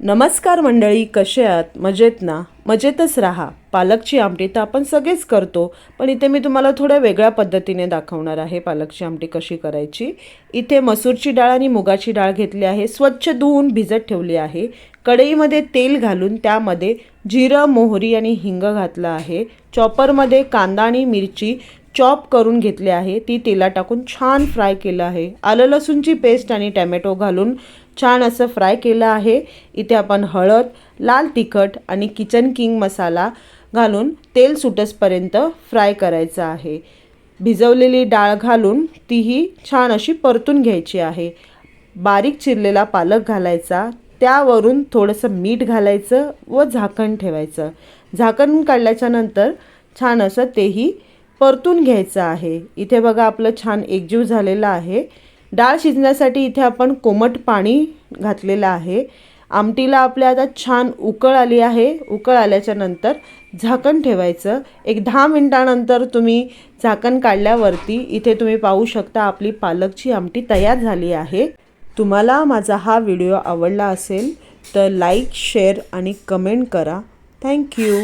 नमस्कार मंडळी कसे आहात? मजेत ना? मजेतच राहा. पालकची आमटी तर आपण सगळेच करतो पण इथे मी तुम्हाला थोड्या वेगळ्या पद्धतीने दाखवणार आहे पालकची आमटी कशी करायची. इथे मसूरची डाळ आणि मुगाची डाळ घेतली आहे. स्वच्छ धुवून भिजत ठेवली आहे. कढईमध्ये तेल घालून त्यामध्ये जिरं मोहरी आणि हिंग घातलं आहे. चॉपरमध्ये कांदा आणि मिरची चॉप करून घेतले आहे. ती तेलात टाकून छान फ्राय केलं आहे. आलं लसूणची पेस्ट आणि टॅमॅटो घालून छान असं फ्राय केलं आहे. इथे आपण हळद लाल तिखट आणि किचन किंग मसाला घालून तेल सुटसपर्यंत फ्राय करायचं आहे. भिजवलेली डाळ घालून तीही छान अशी परतून घ्यायची आहे. बारीक चिरलेला पालक घालायचा. त्यावरून थोडंसं मीठ घालायचं व झाकण ठेवायचं. झाकण काढल्याच्यानंतर छान असं तेही परतून घ्यायचं आहे. इथे बघा आपलं छान एकजीव झालेलं आहे. डाळ शिजण्यासाठी इथे आपण कोमट पाणी घातलेलं आहे. आमटीला आपल्या आता छान उकळ आली आहे. उकळ आल्याच्यानंतर झाकण ठेवायचं. एक दहा मिनटानंतर तुम्ही झाकण काढल्यावरती इथे तुम्ही पाहू शकता आपली पालकची आमटी तयार झाली आहे. तुम्हाला माझा हा व्हिडिओ आवडला असेल तर लाईक शेअर आणि कमेंट करा. Thank you